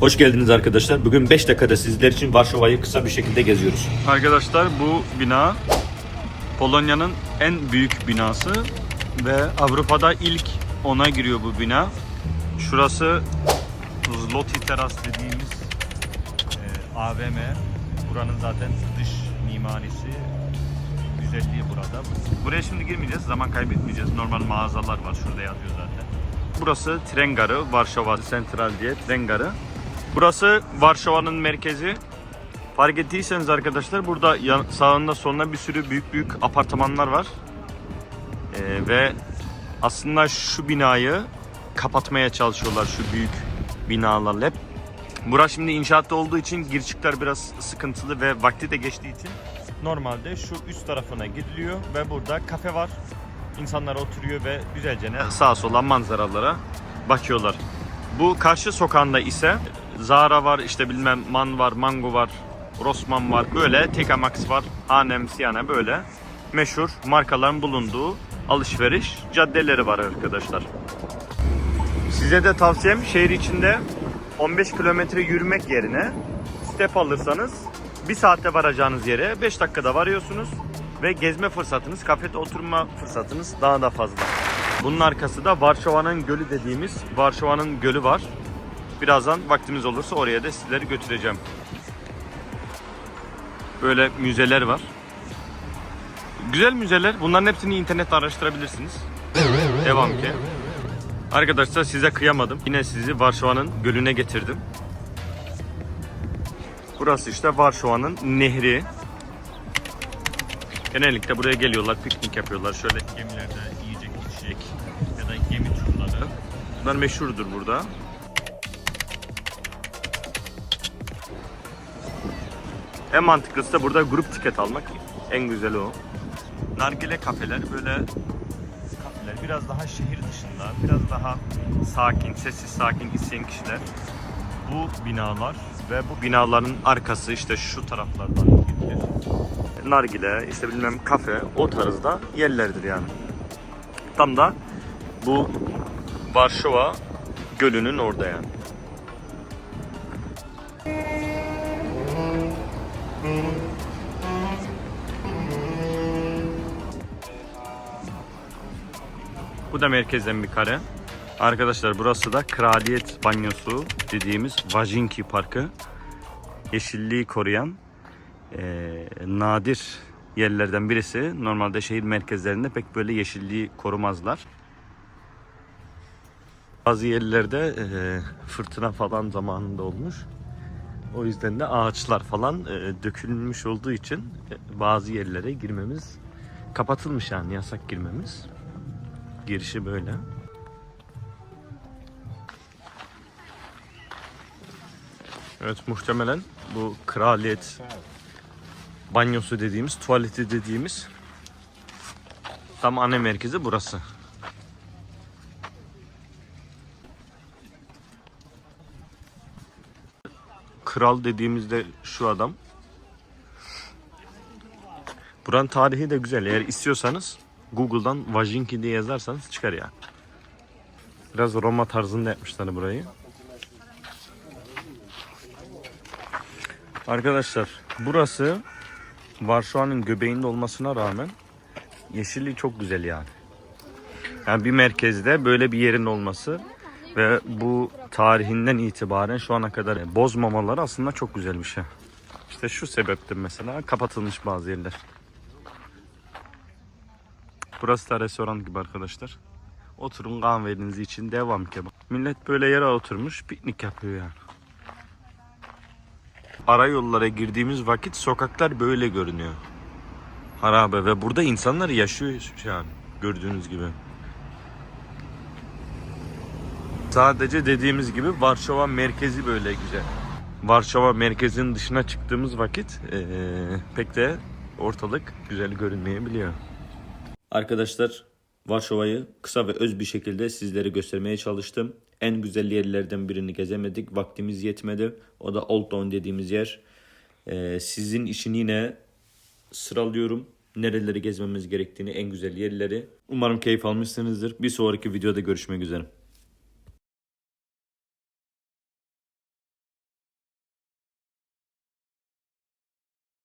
Hoş geldiniz arkadaşlar. Bugün 5 dakikada sizler için Varşova'yı kısa bir şekilde geziyoruz. Arkadaşlar bu bina Polonya'nın en büyük binası ve Avrupa'da ilk ona giriyor bu bina. Şurası Zloty Teras dediğimiz e, AVM. Buranın zaten dış mimarisi güzelliği burada. Buraya şimdi girmeyeceğiz. Zaman kaybetmeyeceğiz. Normal mağazalar var. Şurada yazıyor zaten. Burası tren garı. Varşova Central diye tren garı. Burası Varşova'nın merkezi. Fark ettiyseniz arkadaşlar burada yan- sağında solunda bir sürü büyük büyük apartmanlar var. Ee, ve aslında şu binayı kapatmaya çalışıyorlar şu büyük binalarla hep. Burası şimdi inşaatta olduğu için gir çıklar biraz sıkıntılı ve vakti de geçtiği için normalde şu üst tarafına gidiliyor ve burada kafe var. İnsanlar oturuyor ve güzelce ne sağa sola manzaralara bakıyorlar. Bu karşı sokağında ise Zara var, işte bilmem Man var, Mango var, Rossmann var. Böyle TK Maxx var, Hanem, Siyana böyle meşhur markaların bulunduğu alışveriş caddeleri var arkadaşlar. Size de tavsiyem şehir içinde 15 kilometre yürümek yerine step alırsanız 1 saatte varacağınız yere 5 dakikada varıyorsunuz ve gezme fırsatınız, kafede oturma fırsatınız daha da fazla. Bunun arkası da Varşova'nın gölü dediğimiz Varşova'nın gölü var. Birazdan vaktimiz olursa oraya da sizleri götüreceğim. Böyle müzeler var. Güzel müzeler. Bunların hepsini internette araştırabilirsiniz. Devam ki. Arkadaşlar size kıyamadım. Yine sizi Varşova'nın gölüne getirdim. Burası işte Varşova'nın nehri. Genellikle buraya geliyorlar, piknik yapıyorlar. Şöyle gemilerde yiyecek, içecek ya da gemi turları. Bunlar meşhurdur burada. En mantıklısı da burada grup tiket almak. En güzeli o. Nargile kafeler böyle kafeler biraz daha şehir dışında, biraz daha sakin, sessiz sakin isteyen kişiler bu binalar ve bu binaların arkası işte şu taraflardan gidilir. Nargile, işte bilmem kafe o tarzda yerlerdir yani. Tam da bu Varşova gölünün orada yani. Bu da merkezden bir kare. Arkadaşlar burası da Kraliyet Banyosu dediğimiz Vajinki Parkı. Yeşilliği koruyan eee, nadir yerlerden birisi. Normalde şehir merkezlerinde pek böyle yeşilliği korumazlar. Bazı yerlerde eee, fırtına falan zamanında olmuş. O yüzden de ağaçlar falan eee, dökülmüş olduğu için e, bazı yerlere girmemiz kapatılmış yani yasak girmemiz. Girişi böyle. Evet muhtemelen bu kraliyet banyosu dediğimiz, tuvaleti dediğimiz tam ana merkezi burası. Kral dediğimizde şu adam. Buranın tarihi de güzel. Eğer istiyorsanız Google'dan Vajinki diye yazarsanız çıkar ya. Biraz Roma tarzında yapmışlar burayı. Arkadaşlar burası Varşova'nın göbeğinde olmasına rağmen yeşilliği çok güzel yani. Yani bir merkezde böyle bir yerin olması ve bu tarihinden itibaren şu ana kadar bozmamaları aslında çok güzel bir şey. İşte şu sebepten mesela kapatılmış bazı yerler. Burası da restoran gibi arkadaşlar. Oturun kahvenizi için devam kebap. Millet böyle yere oturmuş piknik yapıyor yani. Ara yollara girdiğimiz vakit sokaklar böyle görünüyor. Harabe ve burada insanlar yaşıyor şu an gördüğünüz gibi. Sadece dediğimiz gibi Varşova merkezi böyle güzel. Varşova merkezinin dışına çıktığımız vakit eee, pek de ortalık güzel görünmeyebiliyor. Arkadaşlar Varşova'yı kısa ve öz bir şekilde sizlere göstermeye çalıştım. En güzel yerlerden birini gezemedik. Vaktimiz yetmedi. O da Old Town dediğimiz yer. Ee, sizin için yine sıralıyorum. Nereleri gezmemiz gerektiğini, en güzel yerleri. Umarım keyif almışsınızdır. Bir sonraki videoda görüşmek üzere.